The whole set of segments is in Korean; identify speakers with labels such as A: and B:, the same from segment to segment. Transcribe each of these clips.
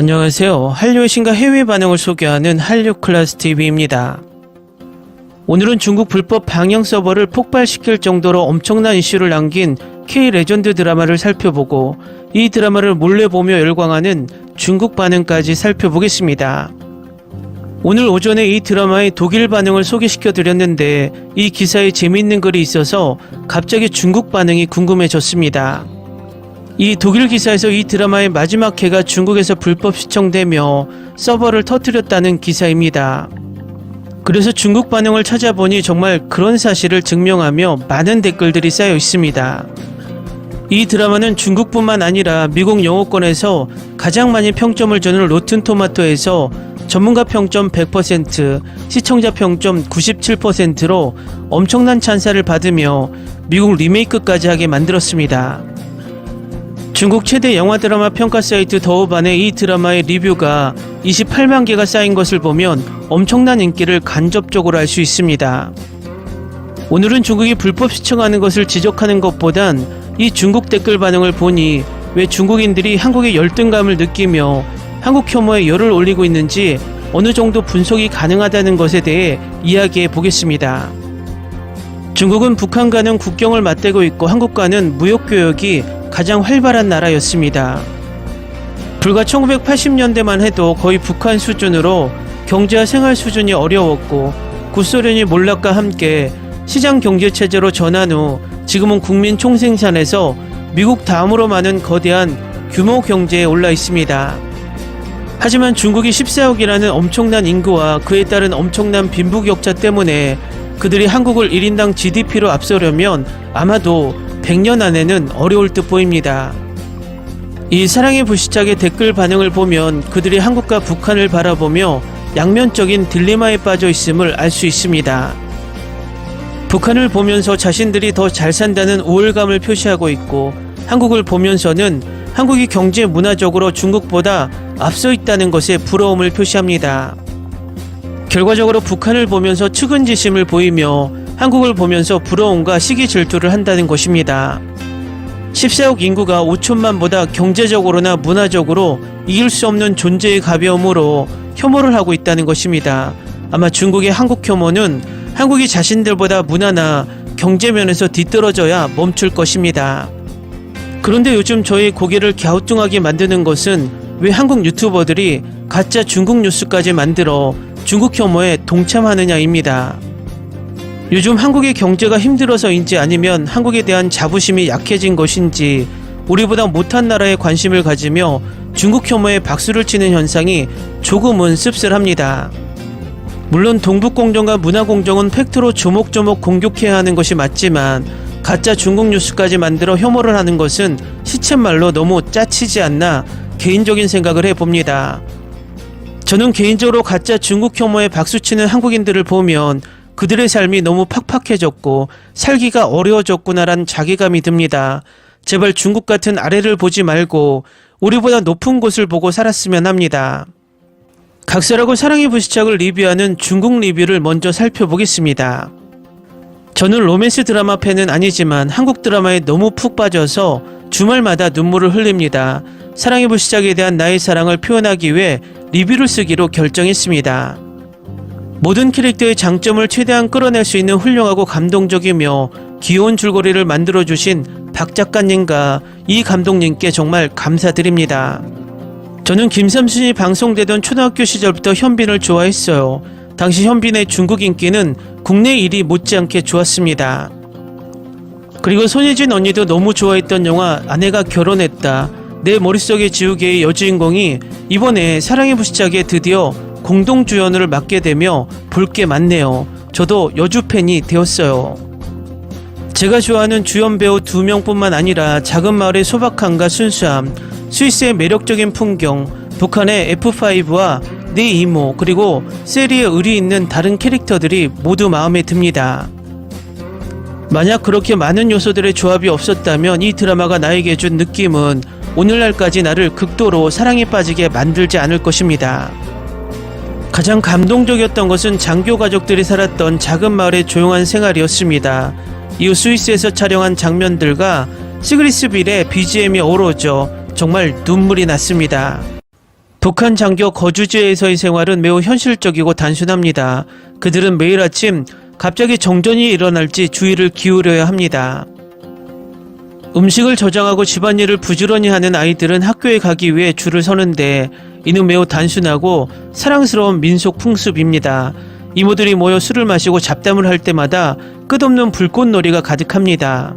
A: 안녕하세요. 한류의 신과 해외 반응을 소개하는 한류 클래스 TV입니다. 오늘은 중국 불법 방영 서버를 폭발시킬 정도로 엄청난 이슈를 남긴 K 레전드 드라마를 살펴보고 이 드라마를 몰래 보며 열광하는 중국 반응까지 살펴보겠습니다. 오늘 오전에 이 드라마의 독일 반응을 소개시켜 드렸는데 이 기사에 재밌는 글이 있어서 갑자기 중국 반응이 궁금해졌습니다. 이 독일 기사에서 이 드라마의 마지막 회가 중국에서 불법 시청되며 서버를 터뜨렸다는 기사입니다. 그래서 중국 반응을 찾아보니 정말 그런 사실을 증명하며 많은 댓글들이 쌓여 있습니다. 이 드라마는 중국뿐만 아니라 미국 영어권에서 가장 많이 평점을 주는 로튼 토마토에서 전문가 평점 100%, 시청자 평점 97%로 엄청난 찬사를 받으며 미국 리메이크까지 하게 만들었습니다. 중국 최대 영화 드라마 평가 사이트 더우반의 이 드라마의 리뷰가 28만 개가 쌓인 것을 보면 엄청난 인기를 간접적으로 알 수 있습니다. 오늘은 중국이 불법 시청하는 것을 지적하는 것보단 이 중국 댓글 반응을 보니 왜 중국인들이 한국의 열등감을 느끼며 한국 혐오에 열을 올리고 있는지 어느 정도 분석이 가능하다는 것에 대해 이야기해 보겠습니다. 중국은 북한과는 국경을 맞대고 있고 한국과는 무역 교역이 가장 활발한 나라였습니다. 불과 1980년대만 해도 거의 북한 수준으로 경제와 생활 수준이 어려웠고 구소련이 몰락과 함께 시장 경제 체제로 전환 후 지금은 국민 총생산에서 미국 다음으로 많은 거대한 규모 경제에 올라 있습니다. 하지만 중국이 14억이라는 엄청난 인구와 그에 따른 엄청난 빈부격차 때문에 그들이 한국을 1인당 GDP로 앞서려면 아마도 100년 안에는 어려울 듯 보입니다. 이 사랑의 불시착의 댓글 반응을 보면 그들이 한국과 북한을 바라보며 양면적인 딜레마에 빠져 있음을 알 수 있습니다. 북한을 보면서 자신들이 더 잘 산다는 우월감을 표시하고 있고 한국을 보면서는 한국이 경제 문화적으로 중국보다 앞서 있다는 것에 부러움을 표시합니다. 결과적으로 북한을 보면서 측은지심을 보이며 한국을 보면서 부러움과 시기 질투를 한다는 것입니다. 14억 인구가 5천만보다 경제적으로나 문화적으로 이길 수 없는 존재의 가벼움으로 혐오를 하고 있다는 것입니다. 아마 중국의 한국 혐오는 한국이 자신들보다 문화나 경제 면에서 뒤떨어져야 멈출 것입니다. 그런데 요즘 저희 고개를 갸우뚱하게 만드는 것은 왜 한국 유튜버들이 가짜 중국 뉴스까지 만들어 중국 혐오에 동참하느냐입니다. 요즘 한국의 경제가 힘들어서인지 아니면 한국에 대한 자부심이 약해진 것인지 우리보다 못한 나라에 관심을 가지며 중국 혐오에 박수를 치는 현상이 조금은 씁쓸합니다. 물론 동북공정과 문화공정은 팩트로 조목조목 공격해야 하는 것이 맞지만 가짜 중국 뉴스까지 만들어 혐오를 하는 것은 시쳇말로 너무 짜치지 않나 개인적인 생각을 해봅니다. 저는 개인적으로 가짜 중국 혐오에 박수치는 한국인들을 보면 그들의 삶이 너무 팍팍해졌고 살기가 어려워졌구나란 자괴감이 듭니다. 제발 중국 같은 아래를 보지 말고 우리보다 높은 곳을 보고 살았으면 합니다. 각설하고 사랑의 불시착을 리뷰하는 중국 리뷰를 먼저 살펴보겠습니다. 저는 로맨스 드라마 팬은 아니지만 한국 드라마에 너무 푹 빠져서 주말마다 눈물을 흘립니다. 사랑의 불시착에 대한 나의 사랑을 표현하기 위해 리뷰를 쓰기로 결정했습니다. 모든 캐릭터의 장점을 최대한 끌어낼 수 있는 훌륭하고 감동적이며 귀여운 줄거리를 만들어주신 박 작가님과 이 감독님께 정말 감사드립니다. 저는 김삼순이 방송되던 초등학교 시절부터 현빈을 좋아했어요. 당시 현빈의 중국 인기는 국내 1위 못지않게 좋았습니다. 그리고 손예진 언니도 너무 좋아했던 영화 아내가 결혼했다. 내 머릿속의 지우개의 여주인공이 이번에 사랑의 불시착에 드디어 공동 주연을 맡게 되며 볼 게 많네요. 저도 여주 팬이 되었어요. 제가 좋아하는 주연 배우 두 명뿐만 아니라 작은 마을의 소박함과 순수함, 스위스의 매력적인 풍경, 북한의 F5와 내 이모, 그리고 세리의 의리 있는 다른 캐릭터들이 모두 마음에 듭니다. 만약 그렇게 많은 요소들의 조합이 없었다면 이 드라마가 나에게 준 느낌은 오늘날까지 나를 극도로 사랑에 빠지게 만들지 않을 것입니다. 가장 감동적이었던 것은 장교 가족들이 살았던 작은 마을의 조용한 생활이었습니다. 이후 스위스에서 촬영한 장면들과 시그리스빌의 BGM이 어우러져 정말 눈물이 났습니다. 북한 장교 거주지에서의 생활은 매우 현실적이고 단순합니다. 그들은 매일 아침 갑자기 정전이 일어날지 주의를 기울여야 합니다. 음식을 저장하고 집안일을 부지런히 하는 아이들은 학교에 가기 위해 줄을 서는데 이는 매우 단순하고 사랑스러운 민속 풍습입니다. 이모들이 모여 술을 마시고 잡담을 할 때마다 끝없는 불꽃놀이가 가득합니다.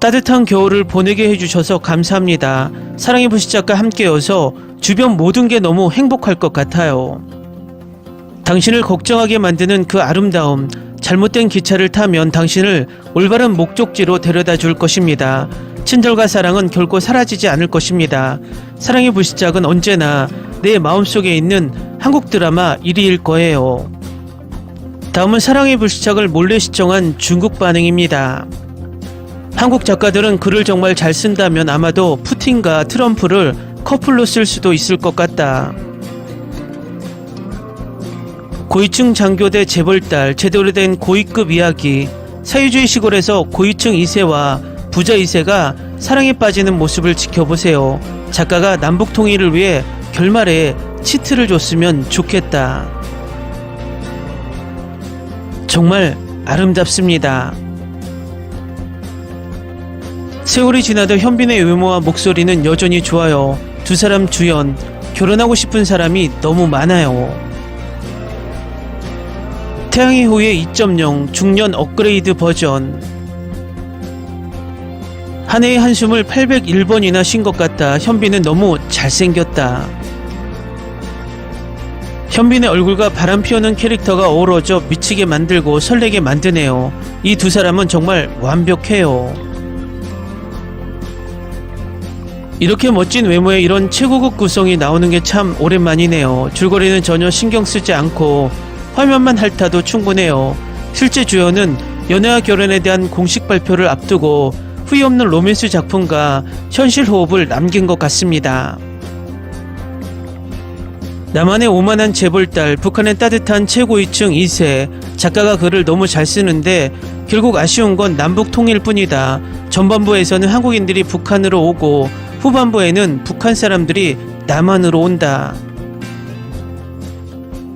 A: 따뜻한 겨울을 보내게 해주셔서 감사합니다. 사랑의 불시작과 함께여서 주변 모든 게 너무 행복할 것 같아요. 당신을 걱정하게 만드는 그 아름다움, 잘못된 기차를 타면 당신을 올바른 목적지로 데려다 줄 것입니다. 친절과 사랑은 결코 사라지지 않을 것입니다. 사랑의 불시작은 언제나 내 마음속에 있는 한국 드라마 1위일 거예요. 다음은 사랑의 불시착을 몰래 시청한 중국 반응입니다. 한국 작가들은 글을 정말 잘 쓴다면 아마도 푸틴과 트럼프를 커플로 쓸 수도 있을 것 같다. 고위층 장교대 재벌딸 제대로 된 고위급 이야기 사회주의 시골에서 고위층 2세와 부자 2세가 사랑에 빠지는 모습을 지켜보세요. 작가가 남북 통일을 위해 결말에 치트를 줬으면 좋겠다. 정말 아름답습니다. 세월이 지나도 현빈의 외모와 목소리는 여전히 좋아요. 두 사람 주연, 결혼하고 싶은 사람이 너무 많아요. 태양의 후예 2.0 중년 업그레이드 버전 한 해의 한숨을 801번이나 쉰 것 같다. 현빈은 너무 잘생겼다. 현빈의 얼굴과 바람 피우는 캐릭터가 어우러져 미치게 만들고 설레게 만드네요. 이 두 사람은 정말 완벽해요. 이렇게 멋진 외모에 이런 최고급 구성이 나오는 게 참 오랜만이네요. 줄거리는 전혀 신경 쓰지 않고 화면만 핥아도 충분해요. 실제 주연은 연애와 결혼에 대한 공식 발표를 앞두고 후회 없는 로맨스 작품과 현실 호흡을 남긴 것 같습니다. 남한의 오만한 재벌딸, 북한의 따뜻한 최고위층 2세, 작가가 글을 너무 잘 쓰는데 결국 아쉬운 건 남북 통일 뿐이다. 전반부에서는 한국인들이 북한으로 오고 후반부에는 북한 사람들이 남한으로 온다.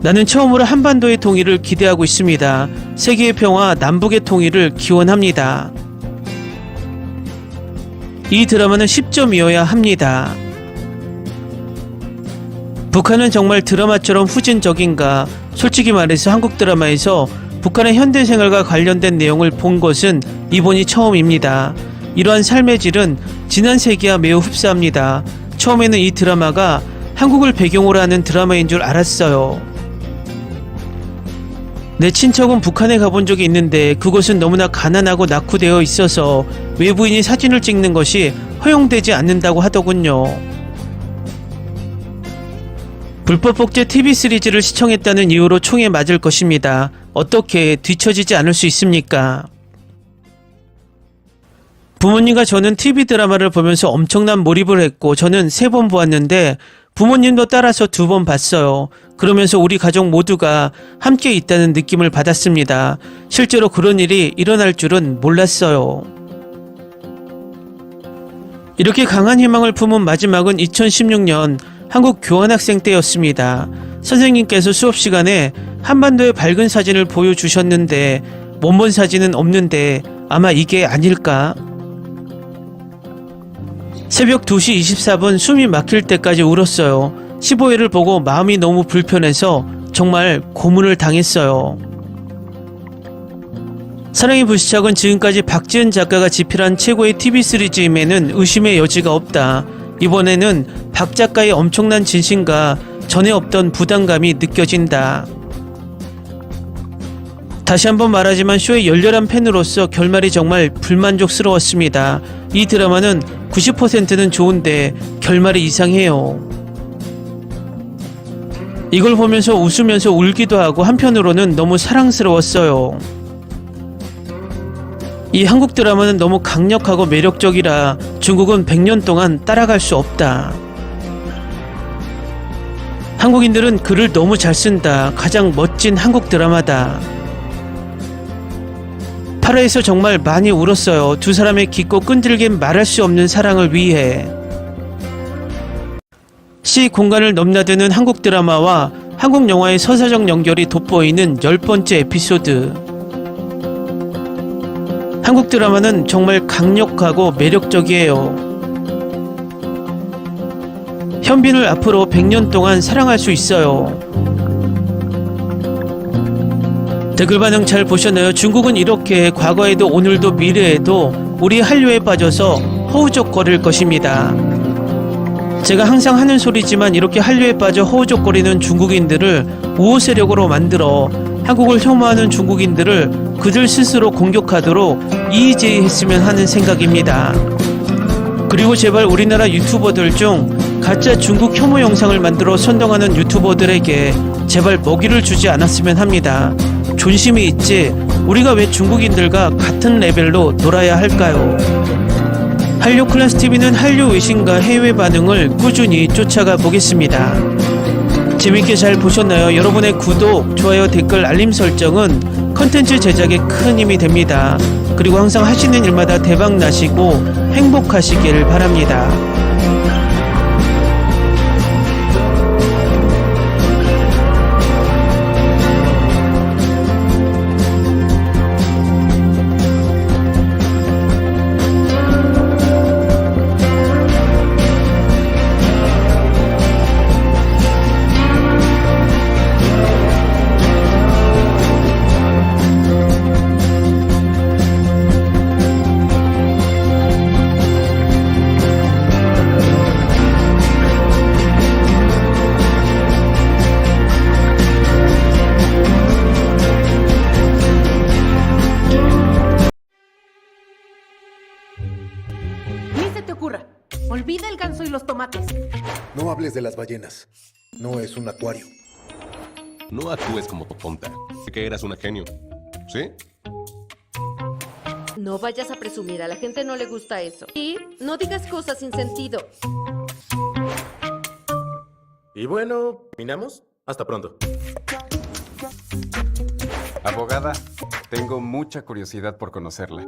A: 나는 처음으로 한반도의 통일을 기대하고 있습니다. 세계의 평화, 남북의 통일을 기원합니다. 이 드라마는 10점이어야 합니다. 북한은 정말 드라마처럼 후진적인가? 솔직히 말해서 한국 드라마에서 북한의 현대 생활과 관련된 내용을 본 것은 이번이 처음입니다. 이러한 삶의 질은 지난 세기와 매우 흡사합니다. 처음에는 이 드라마가 한국을 배경으로 하는 드라마인 줄 알았어요. 내 친척은 북한에 가본 적이 있는데 그곳은 너무나 가난하고 낙후되어 있어서 외부인이 사진을 찍는 것이 허용되지 않는다고 하더군요. 불법 복제 TV 시리즈를 시청했다는 이유로 총에 맞을 것입니다. 어떻게 뒤처지지 않을 수 있습니까? 부모님과 저는 TV 드라마를 보면서 엄청난 몰입을 했고 저는 세 번 보았는데 부모님도 따라서 두 번 봤어요. 그러면서 우리 가족 모두가 함께 있다는 느낌을 받았습니다. 실제로 그런 일이 일어날 줄은 몰랐어요. 이렇게 강한 희망을 품은 마지막은 2016년 한국 교환학생 때였습니다. 선생님께서 수업 시간에 한반도의 밝은 사진을 보여주셨는데 원본 사진은 없는데 아마 이게 아닐까? 새벽 2시 24분 숨이 막힐 때까지 울었어요. 15회를 보고 마음이 너무 불편해서 정말 고문을 당했어요. 사랑의 불시착은 지금까지 박지은 작가가 집필한 최고의 TV 시리즈임에는 의심의 여지가 없다. 이번에는 박 작가의 엄청난 진심과 전에 없던 부담감이 느껴진다. 다시 한번 말하지만 쇼의 열렬한 팬으로서 결말이 정말 불만족스러웠습니다. 이 드라마는 90%는 좋은데 결말이 이상해요. 이걸 보면서 웃으면서 울기도 하고 한편으로는 너무 사랑스러웠어요. 이 한국 드라마는 너무 강력하고 매력적이라 중국은 100년 동안 따라갈 수 없다. 한국인들은 글을 너무 잘 쓴다. 가장 멋진 한국 드라마다. 8회에서 정말 많이 울었어요. 두 사람의 깊고 끈질긴 말할 수 없는 사랑을 위해. 시 공간을 넘나드는 한국 드라마와 한국 영화의 서사적 연결이 돋보이는 열 번째 에피소드. 한국 드라마는 정말 강력하고 매력적이에요. 현빈을 앞으로 100년 동안 사랑할 수 있어요. 댓글 반응 잘 보셨나요? 중국은 이렇게 과거에도 오늘도 미래에도 우리 한류에 빠져서 허우적거릴 것입니다. 제가 항상 하는 소리지만 이렇게 한류에 빠져 허우적거리는 중국인들을 우호 세력으로 만들어 한국을 혐오하는 중국인들을 그들 스스로 공격하도록 이의제의했으면 하는 생각입니다. 그리고 제발 우리나라 유튜버들 중 가짜 중국 혐오 영상을 만들어 선동하는 유튜버들에게 제발 먹이를 주지 않았으면 합니다. 존심이 있지 우리가 왜 중국인들과 같은 레벨로 놀아야 할까요? 한류 클래스 TV는 한류 외신과 해외 반응을 꾸준히 쫓아가 보겠습니다. 재밌게 잘 보셨나요? 여러분의 구독, 좋아요, 댓글, 알림 설정은 컨텐츠 제작에 큰 힘이 됩니다. 그리고 항상 하시는 일마다 대박 나시고 행복하시길 바랍니다.
B: Hables de las ballenas. No es un acuario.
C: No actúes como tonta. Que eras una genio. ¿Sí?
D: No vayas a presumir, a la gente no le gusta eso. Y no digas cosas sin sentido.
E: Y bueno, ¿terminamos? Hasta pronto.
F: Abogada, tengo mucha curiosidad por conocerla.